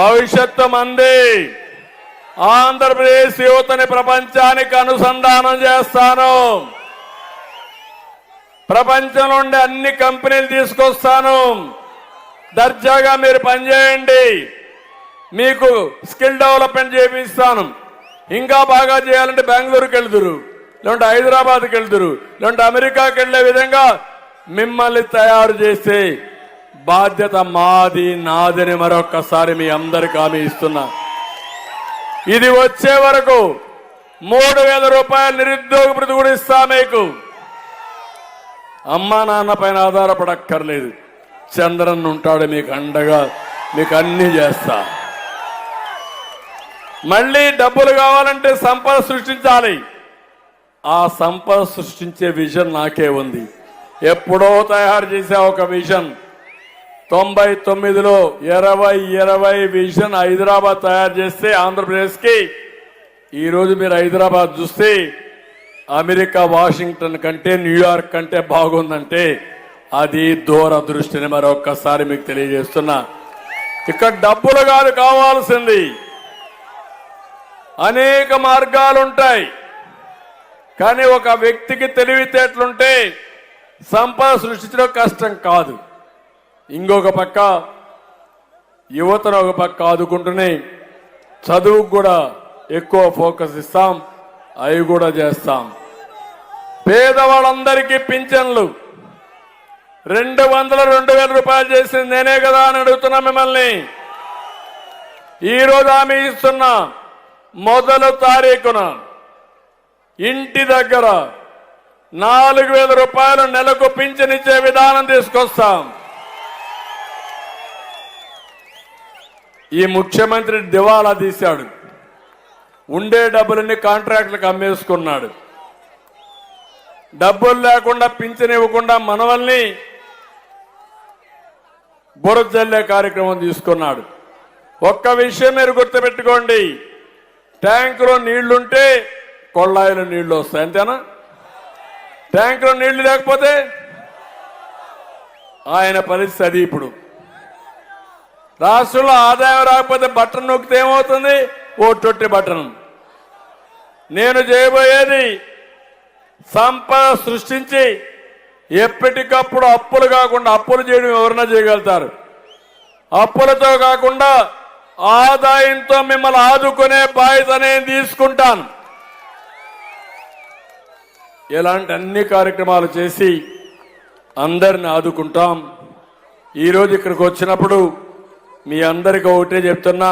భవిష్యత్తు మంది. ఆంధ్రప్రదేశ్ యువతని ప్రపంచానికి అనుసంధానం చేస్తాను. ప్రపంచంలో ఉండే అన్ని కంపెనీలు తీసుకొస్తాను. దర్జాగా మీరు పనిచేయండి. మీకు స్కిల్ డెవలప్మెంట్ చేపిస్తాను. ఇంకా బాగా చేయాలంటే బెంగళూరుకి వెళ్తురు లేదంటే హైదరాబాద్కి వెళ్తురు లేదంటే అమెరికాకి వెళ్ళే విధంగా మిమ్మల్ని తయారు చేస్తే బాధ్యత మాది నాదని మరొక్కసారి మీ అందరికి హామీ ఇస్తున్నా. ఇది వచ్చే వరకు మూడు వేల రూపాయలు నిరుద్యోగ ప్రతి కూడా ఇస్తా మీకు. అమ్మా నాన్న పైన ఆధారపడక్కర్లేదు. చంద్రన్ ఉంటాడు మీకు అండగా మీకు అన్ని చేస్తా. మళ్ళీ డబ్బులు కావాలంటే సంపద సృష్టించాలి. ఆ సంపద సృష్టించే విజన్ నాకే ఉంది. ఎప్పుడో తయారు చేసే ఒక విజన్. తొంభై తొమ్మిదిలో ఇరవై ఇరవై విజన్ హైదరాబాద్ తయారు చేస్తే ఆంధ్రప్రదేశ్కి. ఈరోజు మీరు హైదరాబాద్ చూస్తే అమెరికా వాషింగ్టన్ కంటే న్యూయార్క్ కంటే బాగుందంటే అది దూరదృష్టిని మరొక్కసారి మీకు తెలియజేస్తున్నా. ఇక్కడ డబ్బులు కాదు కావాల్సింది. అనేక మార్గాలు ఉంటాయి కానీ ఒక వ్యక్తికి తెలివితేటలుంటే సంపద సృష్టించడం కష్టం కాదు. ఇంకొక పక్క యువతను ఒక పక్క ఆదుకుంటూనే చదువుకు కూడా ఎక్కువ ఫోకస్ ఇస్తాం. అవి కూడా చేస్తాం. పేదవాళ్ళందరికీ పింఛన్లు. రెండు వందల రెండు వేల రూపాయలు చేసింది నేనే కదా అని అడుగుతున్నా మిమ్మల్ని. ఈ ఆమె ఇస్తున్న మొదలు తారీఖున ఇంటి దగ్గర నాలుగు వేల రూపాయలు నెలకు పింఛనిచ్చే విధానం తీసుకొస్తాం. ఈ ముఖ్యమంత్రి దివాలా తీశాడు. ఉండే డబ్బులన్నీ కాంట్రాక్టులకు అమ్మేసుకున్నాడు. డబ్బులు లేకుండా పింఛన్ ఇవ్వకుండా మనవల్ని బురజల్లే కార్యక్రమం తీసుకున్నాడు. ఒక్క విషయం మీరు గుర్తుపెట్టుకోండి. ట్యాంకులో నీళ్ళుంటే కొళ్ళాయిలో నీళ్ళు వస్తాయి అంతేనా? ట్యాంకులో నీళ్ళు లేకపోతే ఆయన పరిస్థితి అది ఇప్పుడు. రాష్ట్రంలో ఆదాయం రాకపోతే బట్టన్ నొక్కితే ఏమవుతుంది? ఓ తొట్టి నేను చేయబోయేది సంపద సృష్టించి ఎప్పటికప్పుడు అప్పులు కాకుండా అప్పులు చేయడం ఎవరైనా చేయగలుగుతారు. అప్పులతో కాకుండా ఆదాయంతో మిమ్మల్ని ఆదుకునే బాధ్యత నేను తీసుకుంటాను. ఇలాంటి అన్ని కార్యక్రమాలు చేసి అందరిని ఆదుకుంటాం. ఈరోజు ఇక్కడికి వచ్చినప్పుడు మీ అందరికి ఒకటే చెప్తున్నా.